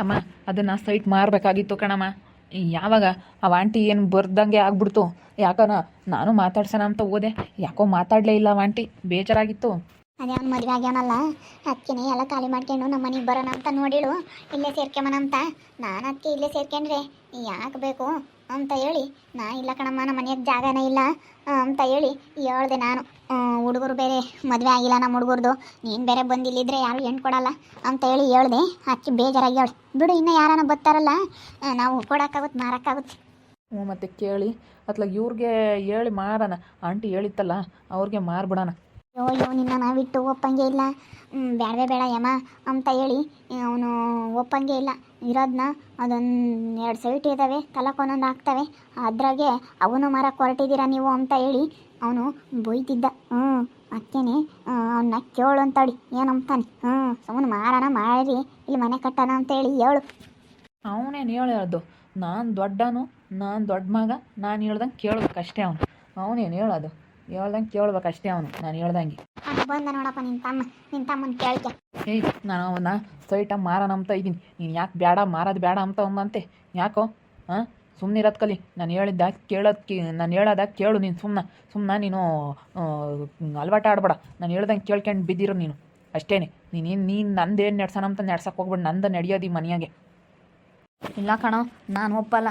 ಅಮ್ಮ, ಅದನ್ನು ಸೈಟ್ ಮಾರಬೇಕಾಗಿತ್ತು ಕಣಮ್ಮ. ಯಾವಾಗ ಅವ ಆಂಟಿ ಏನು ಬರ್ದಂಗೆ ಆಗ್ಬಿಡ್ತು? ಯಾಕನ ನಾನು ಮಾತಾಡ್ಸೋಣ ಅಂತ ಹೋದೆ. ಯಾಕೋ ಮಾತಾಡಲೇ ಇಲ್ಲ ಆಂಟಿ. ಬೇಜಾರಾಗಿತ್ತು. ಅದೇ ಅವ್ನು ಮದುವೆ ಆಗ್ಯಾನಲ್ಲ ಅದಕ್ಕೆ ಎಲ್ಲ ಖಾಲಿ ಮಾಡ್ಕೊಂಡು ನಮ್ಮ ಮನೆಗೆ ಬರೋಣ ಅಂತ ನೋಡಿಳು. ಇಲ್ಲೇ ಸೇರ್ಕೊಂಬನ ಅಂತ. ನಾನು ಅದಕ್ಕೆ ಇಲ್ಲೇ ಸೇರ್ಕೊಂಡ್ರೆ ಯಾಕೆ ಬೇಕು ಅಂತ ಹೇಳಿ, ನಾ ಇಲ್ಲ ಕಣಮ್ಮ, ನಮ್ಮ ಮನೆಯಾಗ ಜಾಗನೇ ಇಲ್ಲ ಅಂತ ಹೇಳಿ ಹೇಳ್ದೆ ನಾನು. ಹುಡುಗರು ಬೇರೆ ಮದುವೆ ಆಗಿಲ್ಲ ನಮ್ಮ ಹುಡುಗರ್ದು. ನೀನು ಬೇರೆ ಬಂದಿಲ್ಲಿದ್ರೆ ಯಾರು ಹೆಣ್ಣು ಕೊಡಲ್ಲ ಅಂತ ಹೇಳಿ ಹೇಳ್ದೆ. ಅದಕ್ಕೆ ಬೇಜಾರಾಗಿ ಹೇಳಿ ಬಿಡು, ಇನ್ನೂ ಯಾರನ್ನ ಬರ್ತಾರಲ್ಲ ನಾವು ಕೊಡೋಕ್ಕಾಗುತ್ತೆ ಮಾರೋಕ್ಕಾಗುತ್ತೆ ಹ್ಞೂ ಮತ್ತೆ ಕೇಳಿ, ಅತ್ಲಾಗ ಇವ್ರಿಗೆ ಹೇಳಿ ಮಾರಣ. ಆಂಟಿ ಹೇಳಿತ್ತಲ್ಲ, ಅವ್ರಿಗೆ ಮಾರ್ಬಿಡೋಣ. ಅಯ್ಯೋ, ನಿನ್ನ ಬಿಟ್ಟು ಒಪ್ಪಂಗೆ ಇಲ್ಲ. ಬೇಡವೇ ಬೇಡ ಯಮ್ಮ ಅಂತ ಹೇಳಿ, ಅವನು ಒಪ್ಪಂಗೆ ಇಲ್ಲ. ಇರೋದನ್ನ ಅದೊಂದು ಎರಡು ಸೈಟ್ ಇದ್ದಾವೆ ತಲಕೊಂದೊಂದು ಹಾಕ್ತವೆ. ಅದ್ರಾಗೆ ಅವನು ಮರಕ್ಕೆ ಹೊರಟಿದ್ದೀರಾ ನೀವು ಅಂತ ಹೇಳಿ ಅವನು ಬೈತಿದ್ದ. ಹ್ಞೂ ಅಕ್ಕೇನೆ ಅವನ್ನ ಕೇಳು ಅಂತಡಿ ಏನಂತಾನೆ ಹ್ಞೂ ಸುಮ್ಮನೆ ಮಾರೋಣ ಮಾಡ್ರಿ ಇಲ್ಲಿ ಮನೆ ಕಟ್ಟಾನ ಅಂತ ಹೇಳಿ ಹೇಳು. ಅವನೇನು ಹೇಳೋದು? ನಾನು ದೊಡ್ಡನು, ನಾನು ದೊಡ್ಡ ಮಗ, ನಾನು ಹೇಳ್ದಂಗೆ ಕೇಳ್ಬೇಕಷ್ಟೇ ಅವನು. ಅವನೇನು ಹೇಳೋದು? ಹೇಳ್ದಂಗೆ ಕೇಳ್ಬೇಕಷ್ಟೇ ಅವನು ನಾನು ಹೇಳ್ದಂಗೆ. ಬಂದ ನೋಡಪ್ಪ ನಿನ್ನ ತಮ್ಮ ನಿನ್ನ ತಮ್ಮನ ಕೇಳ್ಕೆ ಏಯ್ ನಾನು ಅವನ ಸೈಟ ಮಾರೋಣ ಅಂತ ಇದ್ದೀನಿ. ನೀನು ಯಾಕೆ ಬೇಡ ಮಾರೋದು ಬೇಡ ಅಂತ ಒಂದಂತೆ ಯಾಕೋ? ಹಾಂ ಸುಮ್ಮನಿರೋದು ಕಲಿ. ನಾನು ಹೇಳಿದ್ದ ಕೇಳೋದು ಕಿ ನಾನು ಹೇಳೋದ ಕೇಳು ನೀನು ಸುಮ್ಮನೆ ಸುಮ್ಮನೆ ನೀನು ಅಲ್ವಾಟ ಆಡಬೇಡ. ನಾನು ಹೇಳ್ದಂಗೆ ಕೇಳ್ಕೊಂಡು ಬಿದ್ದಿರು ನೀನು. ಅಷ್ಟೇ ನೀನು ನೀನು ನಂದೇನು ನಡ್ಸೋಣ ಅಂತ ನಡ್ಸೋಕೆ ಹೋಗ್ಬೇಡ. ನಂದು ನಡೆಯೋದು ಈ ಮನೆಯಾಗೆ. ಇಲ್ಲ ಕಣೋ ನಾನು ಒಪ್ಪಲ್ಲ.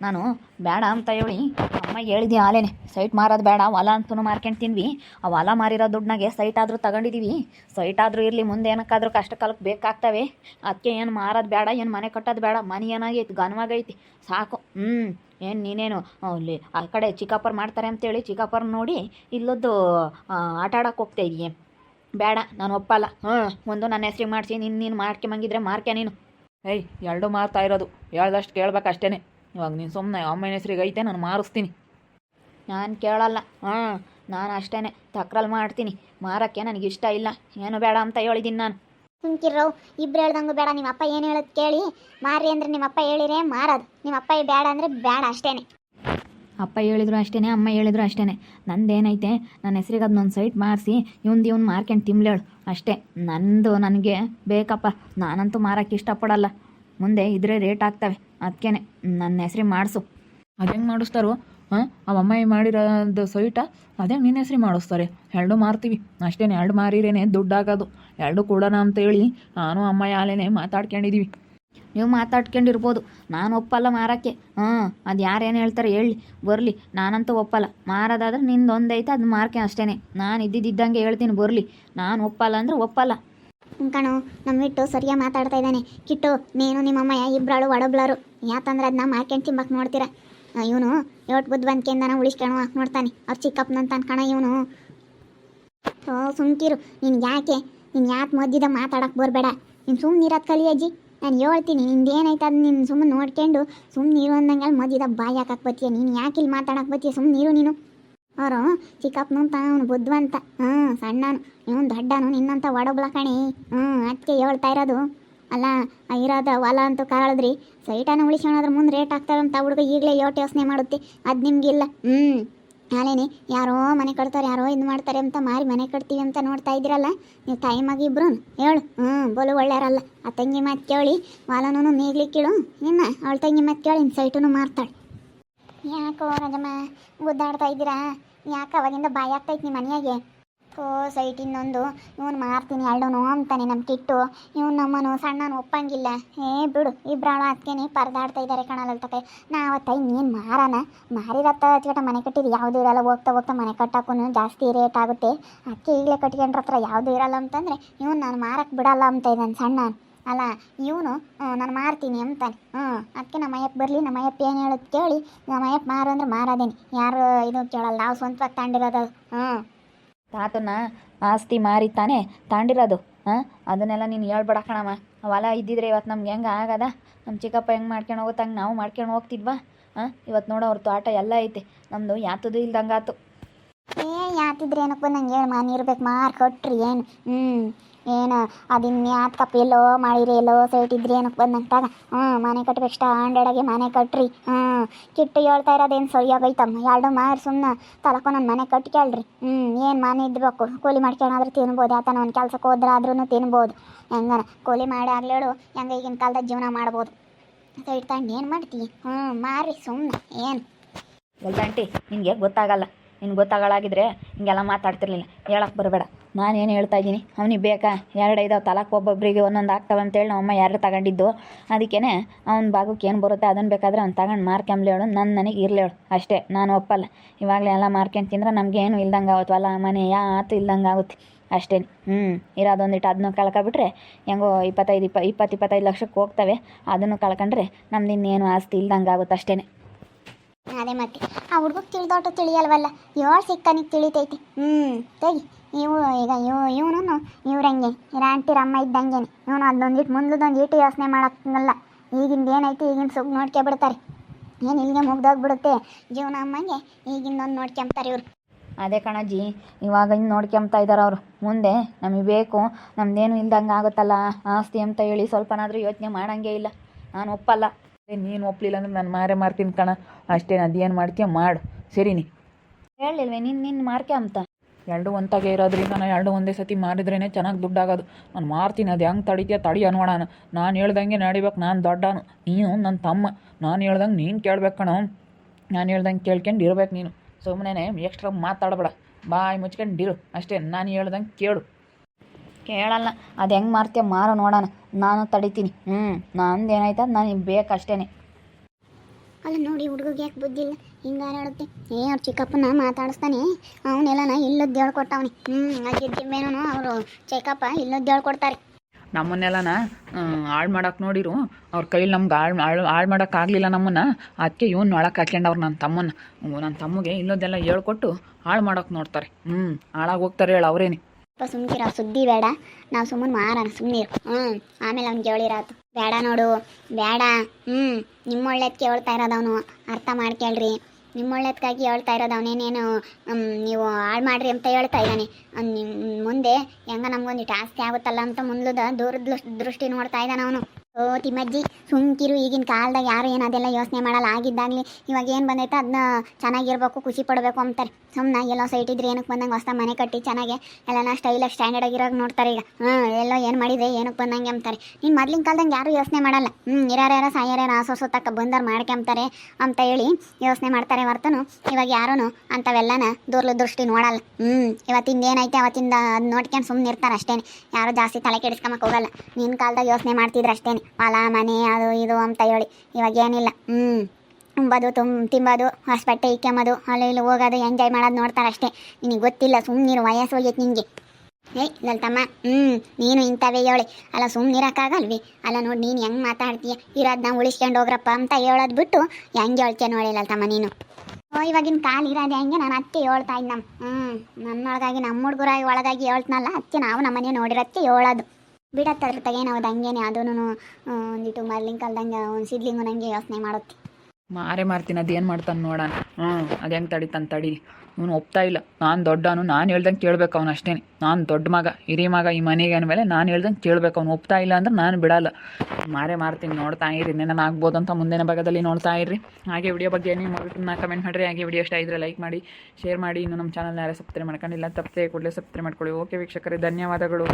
ನಾನು ಬೇಡ ಅಂತ ಹೇಳಿ ಅಮ್ಮ ಹೇಳಿದ್ದೆ ಆಲೇನೆ ಸೈಟ್ ಮಾರೋದು ಬೇಡ ಹೊಲ ಅಂತೂ ಮಾರ್ಕೊಂಡು ತಿನ್ವಿ ಆ ಹೊಲ ಮಾರಿರೋ ದುಡ್ಡನಾಗೆ ಸೈಟ್ ಆದರೂ ತಗೊಂಡಿದ್ದೀವಿ ಸೈಟ್ ಆದರೂ ಇರಲಿ ಮುಂದೆ ಏನಕ್ಕಾದ್ರೂ ಕಷ್ಟ ಕಾಲಕ್ಕೆ ಬೇಕಾಗ್ತವೆ. ಅದಕ್ಕೆ ಏನು ಮಾರೋದು ಬೇಡ ಏನು ಮನೆ ಕಟ್ಟೋದು ಬೇಡ ಮನೆ ಏನಾಗೈತಿ ಘನವಾಗೈತಿ. ಸಾಕು. ಹ್ಞೂ ಏನು ನೀನೇನು ಅಲ್ಲಿ ಆ ಕಡೆ ಚಿಕ್ಕಪ್ಪರು ಮಾಡ್ತಾರೆ ಅಂತೇಳಿ ಚಿಕ್ಕಪ್ಪರು ನೋಡಿ ಇಲ್ಲದ್ದು ಆ, ಆಟ ಆಡೋಕೆ ಹೋಗ್ತಾ ಇದೀಯ. ಬೇಡ ನಾನು ಒಪ್ಪಲ್ಲ. ಹ್ಞೂ ಒಂದು ನನ್ನ ಹೆಸ್ರಿಗೆ ಮಾಡಿಸಿ ನೀನು ನೀನು ಮಾಡ್ಕೊಂಬಂಗಿದ್ರೆ ಮಾರ್ಕೆ ನೀನು. ಏಯ್ ಎರಡು ಮಾರ್ತಾ ಇರೋದು. ಹೇಳ್ದಷ್ಟು ಕೇಳ್ಬೇಕು ಅಷ್ಟೇ ಇವಾಗ ನೀನು ಸುಮ್ಮನೆ ಅಮ್ಮನ ಹೆಸ್ರಿಗೆ ಐತೆ ನಾನು ಮಾರಿಸ್ತೀನಿ. ನಾನು ಕೇಳಲ್ಲ. ಹಾಂ ನಾನು ಅಷ್ಟೇ ತಕ್ರಲ್ಲಿ ಮಾಡ್ತೀನಿ. ಮಾರಕ್ಕೆ ನನಗೆ ಇಷ್ಟ ಇಲ್ಲ. ಏನು ಬೇಡ ಅಂತ ಹೇಳಿದ್ದೀನಿ ನಾನು. ಸುಮ್ಕಿರ್ರೋ ಇಬ್ರು ಹೇಳ್ದಂಗೂ ಬೇಡ. ನಿಮ್ಮ ಅಪ್ಪ ಏನು ಹೇಳೋದು ಕೇಳಿ. ಮಾರಿ ಅಂದ್ರೆ ನಿಮ್ಮ ಅಪ್ಪ ಹೇಳಿರೇ ಮಾರೋದು. ನಿಮ್ಮ ಅಪ್ಪ ಬೇಡ ಅಂದರೆ ಬೇಡ ಅಷ್ಟೇನೆ. ಅಪ್ಪ ಹೇಳಿದ್ರು ಅಷ್ಟೇ ಅಮ್ಮ ಹೇಳಿದ್ರು ಅಷ್ಟೇ ನಂದೇನೈತೆ? ನನ್ನ ಹೆಸ್ರಿಗೆ ಅದನ್ನೊಂದು ಸೈಟ್ ಮಾರಿಸಿ ಇವ್ನು ಇವ್ನು ಮಾರ್ಕೊಂಡು ತಿಮ್ಲೇಳು. ಅಷ್ಟೇ. ನಂದು ನನಗೆ ಬೇಕಪ್ಪ. ನಾನಂತೂ ಮಾರಕ್ಕೆ ಇಷ್ಟಪಡಲ್ಲ. ಮುಂದೆ ಇದ್ರೆ ರೇಟ್ ಆಗ್ತವೆ. ಅದಕ್ಕೇನೆ ನನ್ನ ಹೆಸ್ರಿ ಮಾಡಿಸು. ಅದು ಹೆಂಗೆ ಮಾಡಿಸ್ತಾರೋ? ಹಾಂ? ಆ ಅಮ್ಮಾಯಿ ಮಾಡಿರೋದು ಸ್ವೀಟ ಅದೇ ನಿನ್ನ ಹೆಸ್ರಿ ಮಾಡಿಸ್ತಾರೆ. ಎರಡು ಮಾರ್ತೀವಿ. ಅಷ್ಟೇ ಎರಡು ಮಾರಿರೇನೆ ದುಡ್ಡಾಗೋದು. ಎರಡು ಕೊಡೋಣ ಅಂತೇಳಿ ನಾನು ಅಮ್ಮಾಯಿ ಆಲೇನೆ ಮಾತಾಡ್ಕೊಂಡಿದ್ದೀವಿ ನೀವು ಮಾತಾಡ್ಕೊಂಡಿರ್ಬೋದು. ನಾನು ಒಪ್ಪಲ್ಲ ಮಾರಕ್ಕೆ. ಹಾಂ ಅದು ಯಾರೇನು ಹೇಳ್ತಾರೆ ಹೇಳಿ. ಬರಲಿ ನಾನಂತೂ ಒಪ್ಪಲ್ಲ. ಮಾರೋದಾದ್ರೆ ನಿಂದೊಂದೈತೆ ಅದು ಮಾರ್ಕೆ ಅಷ್ಟೇ ನಾನು ಇದ್ದಿದ್ದಂಗೆ ಹೇಳ್ತೀನಿ ಬರಲಿ. ನಾನು ಒಪ್ಪಲ್ಲ ಅಂದ್ರೆ ಒಪ್ಪಲ್ಲ. ಕಣೋ ನಮ್ಮ ಬಿಟ್ಟು ಸರಿಯಾಗಿ ಮಾತಾಡ್ತಾ ಇದ್ದಾನೆ. ಕಿಟ್ಟು, ನೀನು ನಿಮ್ಮಮ್ಮಯ್ಯ ಇಬ್ಬರಾಳು ಒಡಬ್ಳರು. ಯಾತಂದ್ರೆ ಅದನ್ನ ಮಾರ್ಕೆಂಡ್ ತಿಂಬಕ್ಕೆ ನೋಡ್ತೀರ. ಇವನು ಯೋಟ್ ಬುದ್ಧ ಬಂದ್ಕೆಂದನ ಉಳಿಸ್ಕೊಂಡು ಹಾಕಿ ನೋಡ್ತಾನೆ. ಅವ್ರ ಚಿಕ್ಕಪ್ಪನಂತ ಅನ್ಕಣ ಇವನು. ಓ, ಸುಮ್ಕಿರು. ನೀನು ಯಾಕೆ? ನೀನು ಯಾಕೆ ಮದ್ದಿದ ಮಾತಾಡಕ್ಕೆ ಬರಬೇಡ? ನೀನು ಸುಮ್ಮನೆ ಇರೋದು ಕಲಿ ಅಜ್ಜಿ. ನಾನು ಹೇಳ್ತೀನಿ ನಿಂದು ಏನೈತೆ ಅದು ನೀನು ಸುಮ್ಮನೆ ನೋಡ್ಕೊಂಡು ಸುಮ್ಮನೆ ಇರು ಅಂದಂಗೆ ಮದ್ಯದ ಮಧ್ಯದ ಬಾಯಿ ಹಾಕಕ್ಕೆ ಬತ್ತೀಯ. ನೀನು ಯಾಕೆ ಇಲ್ಲಿ ಮಾತಾಡಕ್ಕೆ ಬತ್ತೀಯ? ಸುಮ್ಮನೆ ಇರು ನೀನು. ಅವರು ಚಿಕ್ಕಪ್ಪನಂತ ಅವನು ಬುದ್ಧವಂತ. ಹ್ಞೂ, ಸಣ್ಣನು, ಇವನು ದೊಡ್ಡನು, ನಿನ್ನಂತ ಒಡಬ್ಲ ಕಣಿ. ಹ್ಞೂ ಅದಕ್ಕೆ ಹೇಳ್ತಾ ಇರೋದು. ಅಲ್ಲ ಇರೋದ ಹೊಲ ಅಂತೂ ಕಾಳದ್ರಿ ಸೈಟನ್ನು ಉಳಿಸ್ಕೊಳೋದ್ರ ಮುಂದೆ ರೇಟ್ ಆಗ್ತವೆ ಅಂತ ಹುಡುಗ ಈಗಲೇ ಯೋಟ್ ಯೋಚನೆ ಮಾಡುತ್ತೆ. ಅದು ನಿಮಗಿಲ್ಲ. ಹ್ಞೂ. ನಾಳೆನೆ ಯಾರೋ ಮನೆ ಕಟ್ತಾರೆ ಯಾರೋ ಇದು ಮಾಡ್ತಾರೆ ಅಂತ ಮಾರಿ ಮನೆ ಕಟ್ತೀವಿ ಅಂತ ನೋಡ್ತಾ ಇದ್ದೀರಲ್ಲ? ನೀವು ಮಗ ಇಬ್ರು ಹೇಳು. ಹ್ಞೂ, ಬೋಲು ಒಳ್ಳೆಯರಲ್ಲ. ಆ ತಂಗಿ ಮಾತು ಕೇಳಿ ಹೊಲನೂ ನೀಗ್ಲಿಕ್ಕಿಳು ಇನ್ನು ಅವಳ ತಂಗಿ ಮಾತು ಕೇಳಿ ಇನ್ನು ಸೈಟೂ ಮಾರ್ತಾಳೆ. ಯಾಕೋ ರಜಮ್ಮ, ಗುದ್ದಾಡ್ತಾ ಇದ್ದೀರಾ? ಯಾಕೆ ಅವಾಗಿಂದ ಬಾಯಿ ಆಗ್ತೈತಿ ನಿಮ್ಮ ಮನೆಯಾಗೆ? ಓ ಸೈಟ್ ಇನ್ನೊಂದು. ಇವನು ಮಾರ್ತೀನಿ ಎರಡೂ ಅಂತಾನೆ ನಮ್ಮ ಕಿಟ್ಟು. ಇವನು ನಮ್ಮನು ಸಣ್ಣನು ಒಪ್ಪಂಗಿಲ್ಲ. ಏ, ಬಿಡು. ಇಬ್ಬರಾಳು ಅದಕ್ಕೇನೆ ಪರದಾಡ್ತಾ ಇದ್ದಾರೆ ಕಣಲ್ಲ ನಾ ನಾವತ್ತ ನೀನು ಮಾರಾನ? ಮಾರಿರತ್ತ ಹಚ್ಕಟ ಮನೆ ಕಟ್ಟಿದ್ದು ಯಾವುದೂ ಇರಲ್ಲ, ಹೋಗ್ತಾ ಹೋಗ್ತಾ ಮನೆ ಕಟ್ಟಕ್ಕೂ ಜಾಸ್ತಿ ರೇಟ್ ಆಗುತ್ತೆ. ಅದಕ್ಕೆ ಈಗಲೇ ಕಟ್ಕೊಂಡ್ರ ಹತ್ರ ಯಾವುದೂ ಇರಲ್ಲ ಅಂತಂದರೆ, ಇವನು ನಾನು ಮಾರಕ್ಕೆ ಬಿಡಲ್ಲ ಅಂತ ಇದ್ದಾನೆ ಸಣ್ಣ ಅಲ್ಲ ಇವನು ನಾನು ಮಾರ್ತೀನಿ ಅಂತಾನೆ ಹ್ಞೂ ಅದಕ್ಕೆ ನಮ್ಮ ಅಯ್ಯಪ್ಪ ಬರಲಿ ನಮ್ಮ ಅಯ್ಯಪ್ಪ ಏನು ಹೇಳೋದು ಕೇಳಿ. ನಮ್ಮ ಅಯ್ಯಪ್ಪ ಮಾರು ಅಂದ್ರೆ ಮಾರದೇನೆ. ಯಾರು ಇದು ಕೇಳಲ್ಲ ನಾವು ಸ್ವಂತವಾಗಿ ತಗೊಂಡಿರೋದು ಹ್ಞೂ ತಾತನ ಆಸ್ತಿ ಮಾರಿ ತಾನೇ ತಾಂಡಿರೋದು. ಹಾಂ ಅದನ್ನೆಲ್ಲ ನೀನು ಹೇಳ್ಬೇಡ ಕಣಮ್ಮ. ಹೊಲ ಇದ್ದಿದ್ರೆ ಇವತ್ತು ನಮ್ಗೆ ಹೆಂಗೆ ಆಗದ? ನಮ್ಮ ಚಿಕ್ಕಪ್ಪ ಹೆಂಗೆ ಮಾಡ್ಕೊಂಡು ಹೋಗುತ್ತಂಗೆ ನಾವು ಮಾಡ್ಕೊಂಡು ಹೋಗ್ತಿದ್ವಾ? ಹಾಂ ಇವತ್ತು ನೋಡೋ ಅವ್ರ ತೋಟ ಎಲ್ಲ ಐತೆ. ನಮ್ಮದು ಯಾತದು ಇಲ್ದಂಗಾತು. ಏ ಯಾತಿದ್ರೆ ಏನಪ್ಪ ನಂಗೆ ಹೇಳಿ ಮಾನಿ ಇರ್ಬೇಕು ಮಾರು ಕೊಟ್ರಿ ಏನು? ಹ್ಞೂ ಏನು ಅದಿನ್ಯಾತ್ಕಪ್ಪ ಎಲ್ಲೋ ಮಾಡಿರಿ, ಎಲ್ಲೋ ಸೈಟ್ ಇದ್ರಿ ಏನಕ್ಕೆ ಬಂದಂತಾಗ ಹ್ಞೂ, ಮನೆ ಕಟ್ಬೇಕು ಸ್ಟ್ಯಾಂಡರ್ಡಾಗಿ ಮನೆ ಕಟ್ರಿ. ಹ್ಞೂ, ಕಿಟ್ಟು ಹೇಳ್ತಾ ಇರೋದೇನು ಸರಿಯಾಗೈತಮ್ಮ? ಎರಡು ಮಾರಿ ಸುಮ್ಮನೆ ತಲಕ ನನ್ನ ಮನೆ ಕಟ್ಕೇಳ್ರಿ ಹ್ಞೂ, ಏನು ಮನೆ ಇದ್ಬೇಕು? ಕೂಲಿ ಮಾಡ್ಕೊಂಡಾದ್ರೂ ತಿನ್ಬೋದು ಆತನ ಒಂದು ಕೆಲ್ಸಕ್ಕೆ ಹೋದ್ರೆ ಆದ್ರೂ ತಿನ್ಬೋದು. ಹೆಂಗನ? ಕೂಲಿ ಮಾಡಿ ಆಗ್ಲೇಳು, ಹೆಂಗ ಈಗಿನ ಕಾಲದ ಜೀವನ ಮಾಡ್ಬೋದು. ಸೈಟ್ ತಗೊಂಡು ಏನು ಮಾಡ್ತೀವಿ ಹ್ಞೂ ಮಾರಿ ಸುಮ್ಮನೆ ಏನು? ಆಂಟಿ, ನಿನಗೆ ಗೊತ್ತಾಗಲ್ಲ. ನಿನ್ಗೆ ಗೊತ್ತಾಗಲಾಗಿದ್ರೆ ಹಿಂಗೆಲ್ಲ ಮಾತಾಡ್ತಿರ್ಲಿಲ್ಲ. ಹೇಳಕ್ಕೆ ಬರಬೇಡ. ನಾನೇನು ಹೇಳ್ತಾ ಇದ್ದೀನಿ? ಅವನಿಗೆ ಬೇಕಾ? ಎರಡು ಐದು ತಲಾಕ್ ಒಬ್ಬೊಬ್ಬರಿಗೆ ಒಂದೊಂದು ಆಗ್ತಾವೆ ಅಂತೇಳಿ ನಮ್ಮಮ್ಮ ಯಾರು ತಗೊಂಡಿದ್ದು. ಅದಕ್ಕೇ ಅವ್ನ ಭಾಗಕ್ಕೆ ಏನು ಬರುತ್ತೆ ಅದನ್ನು ಬೇಕಾದ್ರೆ ಅವ್ನು ತಗೊಂಡು ಮಾರ್ಕೊಂಬ್ಲಿ ಹೇಳು. ನನ್ನ ನನಗೆ ಇರಲಿ ಹೇಳು. ಅಷ್ಟೇ. ನಾನು ಒಪ್ಪಲ್ಲ. ಇವಾಗಲೇ ಎಲ್ಲ ಮಾರ್ಕೊಂಡು ತಿಂದ್ರೆ ನಮಗೇನು ಇಲ್ದಂಗೆ ಆಗುತ್ತೆ ಹೊಲ ಮನೆ ಯಾತು ಇಲ್ದಂಗೆ ಆಗುತ್ತೆ. ಅಷ್ಟೇ. ಹ್ಞೂ ಇರೋದೊಂದಿಟ್ಟು ಅದನ್ನು ಕಳ್ಕೊಬಿಟ್ರೆ ಹೆಂಗೋ ಇಪ್ಪತ್ತೈದು, ಇಪ್ಪ, ಇಪ್ಪತ್ತು, ಇಪ್ಪತ್ತೈದು ಲಕ್ಷಕ್ಕೆ ಹೋಗ್ತವೆ. ಅದನ್ನು ಕಳ್ಕೊಂಡ್ರೆ ನಮ್ದು ಇನ್ನೇನು ಆಸ್ತಿ ಇಲ್ದಂಗೆ ಆಗುತ್ತೆ ಅಷ್ಟೇ ಅದೇ ಮತ್ತೆ. ಆ ಹುಡುಗಕ್ಕೆ ತಿಳಿದೋಟು ತಿಳಿಯಲ್ವಲ್ಲ? ಏಳು ಸಿಕ್ಕನಿಗೆ ತಿಳಿತೈತಿ? ಹ್ಞೂ ತೆಗಿ. ಇವು ಈಗ ಇವು ಇವನು ಇವ್ರಂಗೆ. ಆಂಟಿ ರಮ್ಮ ಇದ್ದಂಗೆ ಇವನು ಅದೊಂದಿಟ್ಟು ಮುಂದೊಂದು ಇಟ್ಟು ಯೋಚನೆ ಮಾಡೋಕ್ಕಲ್ಲ ಈಗಿಂದ ಏನೈತಿ ಈಗಿನ ಸುಗ್ ನೋಡ್ಕೊಬಿಡ್ತಾರೆ ಏನು ಇಲ್ಲಿಗೆ ಮುಗ್ದೋಗ್ಬಿಡುತ್ತೆ? ಜೀವನ ಅಮ್ಮಂಗೆ ಈಗಿಂದೊಂದು ನೋಡ್ಕೊಂಬ್ತಾರೆ ಇವ್ರು. ಅದೇ ಕಣಜ್ಜಿ ಇವಾಗ ಇನ್ನು ನೋಡ್ಕೊಂಬ್ತಾ ಇದ್ದಾರೆ ಅವರು. ಮುಂದೆ ನಮಗೆ ಬೇಕು ನಮ್ದೇನು ಇಲ್ದಂಗೆ ಆಗುತ್ತಲ್ಲ ಆಸ್ತಿ ಅಂತ ಹೇಳಿ ಸ್ವಲ್ಪನಾದರೂ ಯೋಚನೆ ಮಾಡಂಗೇ ಇಲ್ಲ. ನಾನು ಒಪ್ಪಲ್ಲ. ನೀನು ಒಪ್ಪಲಿಲ್ಲ ಅಂದ್ರೆ ನಾನು ಮಾರೇ ಮಾರ್ತೀನಿ ಕಣ. ಅಷ್ಟೇನು ಅದೇನು ಮಾಡ್ತೀಯ ಮಾಡು. ಸರಿನಿ. ಹೇಳಿಲ್ವೇ ನಿನ್ನ ನಿನ್ನ ಮಾರ್ಕೆ ಅಂತ ಎರಡು ಒಂತಾಗೆ ಇರೋದ್ರಿಂದ ನಾನು ಎರಡು ಒಂದೇ ಸತಿ ಮಾರಿದ್ರೇ ಚೆನ್ನಾಗಿ ದುಡ್ಡಾಗೋದು. ನಾನು ಮಾರ್ತೀನಿ, ಅದು ಹೆಂಗೆ ತಡಿತೀಯ ತಡಿ ನೋಡೋಣ ನಾನು. ಹೇಳ್ದಂಗೆ ನಡಿಬೇಕು, ನಾನು ದೊಡ್ಡನು. ನೀನು ನನ್ನ ತಮ್ಮ. ನಾನು ಹೇಳ್ದಂಗೆ ನೀನು ಕೇಳ್ಬೇಕು ನಾನು ಹೇಳ್ದಂಗೆ ಕೇಳ್ಕೊಂಡು ಇರ್ಬೇಕು ನೀನು. ಸುಮ್ಮನೆ ಎಕ್ಸ್ಟ್ರಾ ಮಾತಾಡಬೇಡ. ಬಾಯಿ ಮುಚ್ಕೊಂಡಿರು. ಅಷ್ಟೇ, ನಾನು ಹೇಳ್ದಂಗೆ ಕೇಳು. ಕೇಳಲ್ಲ. ಅದು ಹೆಂಗೆ ಮಾರ್ತೀಯ ಮಾರು ನೋಡೋಣ. ನಾನು ತಡಿತೀನಿ. ಹ್ಞೂ ನಂದು ಏನಾಯ್ತು ಅದು ನನಗೆ ಬೇಕು ಅಷ್ಟೇ ಅಲ್ಲ ನೋಡಿ, ಹುಡುಗಿಗೆ ಯಾಕೆ ಬುದ್ಧಿಲ್ಲ ಇಲ್ಲ? ಹಿಂಗಾರ ಹೇಳುತ್ತೆ? ಏ, ಅವ್ರ ಚಿಕ್ಕಪ್ಪನ ಮಾತಾಡಿಸ್ತಾನೆ. ಅವನೆಲ್ಲನ ಇಲ್ಲದ್ದು ಹೇಳ್ಕೊಟ್ಟವನಿ ಹ್ಞೂ ಅಜ್ಜಿ ಜಿಮ್ಮೇನೂ ಅವರು ಚಿಕ್ಕಪ್ಪ ಇಲ್ಲದ್ದು ಹೇಳ್ಕೊಡ್ತಾರೆ ನಮ್ಮನ್ನೆಲ್ಲನ ಹಾಳು ಮಾಡಕ್ಕೆ ನೋಡಿರು. ಅವ್ರ ಕೈಲಿ ನಮ್ಗೆ ಹಾಳು ಹಾಳು ಹಾಳು ಮಾಡೋಕ್ಕಾಗಲಿಲ್ಲ ನಮ್ಮನ್ನು. ಅದಕ್ಕೆ ಇವ್ನು ಒಳಕ್ಕೆ ಹಾಕ್ಯಂಡವ್ರು ನನ್ನ ತಮ್ಮನ್ನ. ನನ್ನ ತಮ್ಮಗೆ ಇಲ್ಲೋದೆಲ್ಲ ಹೇಳ್ಕೊಟ್ಟು ಹಾಳು ಮಾಡೋಕೆ ನೋಡ್ತಾರೆ. ಹ್ಞೂ ಹಾಳಾಗಿ ಹೋಗ್ತಾರೆ ಹೇಳು ಅವರೇನೆ. ಸ್ವಲ್ಪ ಸುಮ್ಕಿರ ಸುದ್ದಿ ಬೇಡ. ನಾವು ಸುಮ್ಮನೆ ಮಾರಣ ಸುಮ್ಮನಿರು ಹ್ಞೂ ಆಮೇಲೆ ಅವ್ನು ಕೇಳಿರಾತು. ಬೇಡ ನೋಡು, ಬೇಡ. ಹ್ಞೂ ನಿಮ್ಮ ಒಳ್ಳೇದಕ್ಕೆ ಹೇಳ್ತಾ ಇರೋದವನು. ಅರ್ಥ ಮಾಡ್ಕೇಳ್ರಿ. ನಿಮ್ಮ ಒಳ್ಳೇದಕ್ಕಾಗಿ ಹೇಳ್ತಾ ಇರೋದು ಅವನೇನೇನು ನೀವು ಹಾಳು ಮಾಡ್ರಿ ಅಂತ ಹೇಳ್ತಾ ಇದ್ದಾನೆ. ಮುಂದೆ ಹೆಂಗ ನಮ್ಗೊಂದು ಆಸ್ತಿ ಆಗುತ್ತಲ್ಲ ಅಂತ ಮುಂದ್ಲದ ದೂರದ ದೃಷ್ಟಿ ನೋಡ್ತಾ ಇದ್ದಾನೆ ಅವನು. ಓ ತಿಮ್ಮಜ್ಜಿ ಸುಮ್ಕಿರು ಈಗಿನ ಕಾಲದಾಗ ಯಾರು ಏನು ಅದೆಲ್ಲ ಯೋಚನೆ ಮಾಡಲ್ಲ. ಆಗಿದ್ದಾಗಲಿ ಇವಾಗ ಏನು ಬಂದೈತೆ ಅದನ್ನ ಚೆನ್ನಾಗಿರ್ಬೇಕು, ಖುಷಿ ಪಡಬೇಕು ಅಂತಾರೆ ಸುಮ್ಮನೆ ಎಲ್ಲೋ ಸೈಟ್ ಇದ್ರೆ ಏನಕ್ಕೆ ಬಂದಂಗೆ ಹೊಸ ಮನೆ ಕಟ್ಟಿ ಚೆನ್ನಾಗೆ ಎಲ್ಲನ ಸ್ಟೈಲಾಗಿ ಸ್ಟ್ಯಾಂಡರ್ಡ್ ಆಗಿರೋಕೆ ನೋಡ್ತಾರೆ ಈಗ. ಹ್ಞೂ ಎಲ್ಲೋ ಏನು ಮಾಡಿದೆ ಏನಕ್ಕೆ ಬಂದಂಗೆ ಅಂತಾರೆ ನೀನು ಮೊದ್ಲಿನ ಕಾಲ್ದಂಗೆ ಯಾರು ಯೋಚನೆ ಮಾಡಲ್ಲ. ಹ್ಞೂ ಇರಾರ್ಯಾರ ಸಾಯಾರ ಆಸೋ ಸೊತ್ತಕ್ಕ ಬಂದವ್ರು ಮಾಡ್ಕೊಂತಾರೆ ಅಂತ ಹೇಳಿ ಯೋಚನೆ ಮಾಡ್ತಾರೆ ಹೊರ್ತನು ಇವಾಗ ಯಾರೂ ಅಂಥವೆಲ್ಲನ ದೂರ್ಲ ದೃಷ್ಟಿ ನೋಡಲ್ಲ. ಹ್ಞೂ ಇವತ್ತಿಂದ ಏನೈತೆ ಅವತ್ತಿಂದ ಅದು ನೋಡ್ಕೊಂಡು ಸುಮ್ಮನೆ ಇರ್ತಾರೆ ಅಷ್ಟೇ ಯಾರು ಜಾಸ್ತಿ ತಲೆ ಕೆಡಿಸ್ಕೊಂಬಕ್ಕೆ ಹೋಗಲ್ಲ. ನಿನ್ನ ಕಾಲ್ದಾಗ ಯೋಚನೆ ಮಾಡ್ತಿದ್ರೆ ಅಷ್ಟೇ ಹೊಲ ಮನೆ ಅದು ಇದು ಅಂತ ಹೇಳಿ. ಇವಾಗ ಏನಿಲ್ಲ. ಹ್ಞೂ ತುಂಬೋದು ತುಂಬ ತಿಂಬೋದು, ಹೊಸಬಟ್ಟೆ ಇಕ್ಕೊಂಬೋದು ಅಲ್ಲಿ ಇಲ್ಲಿ ಹೋಗೋದು ಎಂಜಾಯ್ ಮಾಡೋದು ನೋಡ್ತಾರೆ ಅಷ್ಟೇ. ನಿನಗೆ ಗೊತ್ತಿಲ್ಲ ಸುಮ್ಮನಿರು ವಯಸ್ಸು ಹೋಗೈತೆ ನಿನಗೆ ಏಯ್, ಲಲಿತಮ್ಮ. ಹ್ಞೂ ನೀನು ಇಂಥವೇ ಹೇಳಿ. ಅಲ್ಲ ಸುಮ್ಮನಿರೋಕ್ಕಾಗಲ್ವಿ ಅಲ್ಲ, ನೋಡಿ, ನೀನು ಹೆಂಗೆ ಮಾತಾಡ್ತೀಯ? ಇರೋದನ್ನ ಉಳಿಸ್ಕೊಂಡು ಹೋಗ್ರಪ್ಪ ಅಂತ ಹೇಳೋದು ಬಿಟ್ಟು ಹೆಂಗೆ ಹೇಳ್ತೀಯ ನೋಡಿ, ಲಲಿತಮ್ಮ, ನೀನು. ಓ, ಇವಾಗಿನ ಕಾಲು ಇರೋದು ಹೆಂಗೆ ನಾನು ಅತ್ತೆ ಹೇಳ್ತಾ ಇದ್ದ ನಮ್ಮ ಹ್ಞೂ ನನ್ನೊಳಗಾಗಿ ನಮ್ಮ ಹುಡುಗರಾಗಿ ಒಳಗಾಗಿ ಹೇಳ್ತಾನಲ್ಲ, ಅತ್ತೆ ನಾವು ನಮ್ಮನೆ ನೋಡಿರತ್ತೆ ಹೇಳೋದು. ಬಿಡತ್ತೆ ಅದ್ರ ಹಂಗೇನೆ ಅದೂ ಒಂದಿಟ್ಟು ಲಿಂಕ್ ಕಾಲದಂಗೆ ಒಂದು ಸಿದ್ಲಿಂಗು ನಂಗೆ ಯೋಚನೆ ಮಾಡುತ್ತೆ. ಮಾರೇ ಮಾಡ್ತೀನಿ ಅದೇನು ಮಾಡ್ತಾನೆ ನೋಡೋಣ ಹ್ಞೂ ಅದು ಹೆಂಗೆ ತಡಿತಾನೆ ತಡಿ. ಇವನು ಒಪ್ತಾ ಇಲ್ಲ. ನಾನು ದೊಡ್ಡವನು, ನಾನು ಹೇಳ್ದಂಗೆ ಕೇಳಬೇಕು ಅವನು ಅಷ್ಟೇ. ನಾನು ದೊಡ್ಡ ಮಗ ಹಿರಿ ಮಗ ಈ ಮನೆಗೆ ಅಂದಮೇಲೆ ನಾನು ಹೇಳ್ದಂಗೆ ಕೇಳಬೇಕು. ಅವ್ನು ಒಪ್ತಾ ಇಲ್ಲ ಅಂದ್ರೆ ನಾನು ಬಿಡಲ್ಲ. ಮಾರೇ ಮಾರ್ತೀನಿ, ನೋಡ್ತಾ ಇರಿ ನಾನು ಆಗ್ಬೋದು ಅಂತ ಮುಂದಿನ ಭಾಗದಲ್ಲಿ ನೋಡ್ತಾ ಇರ್ರಿ. ಹಾಗೆ ವಿಡಿಯೋ ಬಗ್ಗೆ ನೀವು ಮಗುಟನ್ನ ಕಮೆಂಟ್ ಮಾಡಿರಿ. ಹಾಗೆ ವಿಡಿಯೋ ಇಷ್ಟ ಇದ್ದರೆ ಲೈಕ್ ಮಾಡಿ ಶೇರ್ ಮಾಡಿ. ಇನ್ನು ನಮ್ಮ ಚಾನಲ್ನ ಯಾರೇ ಸಬ್ಸ್ಕ್ರೈಬ್ ಮಾಡ್ಕೊಂಡಿಲ್ಲ ತಪ್ಪದೆ ಕೂಡಲೇ ಸಬ್ಸ್ಕ್ರೈಬ್ ಮಾಡ್ಕೊಳ್ಳಿ. ಓಕೆ ವೀಕ್ಷಕರೇ, ಧನ್ಯವಾದಗಳು.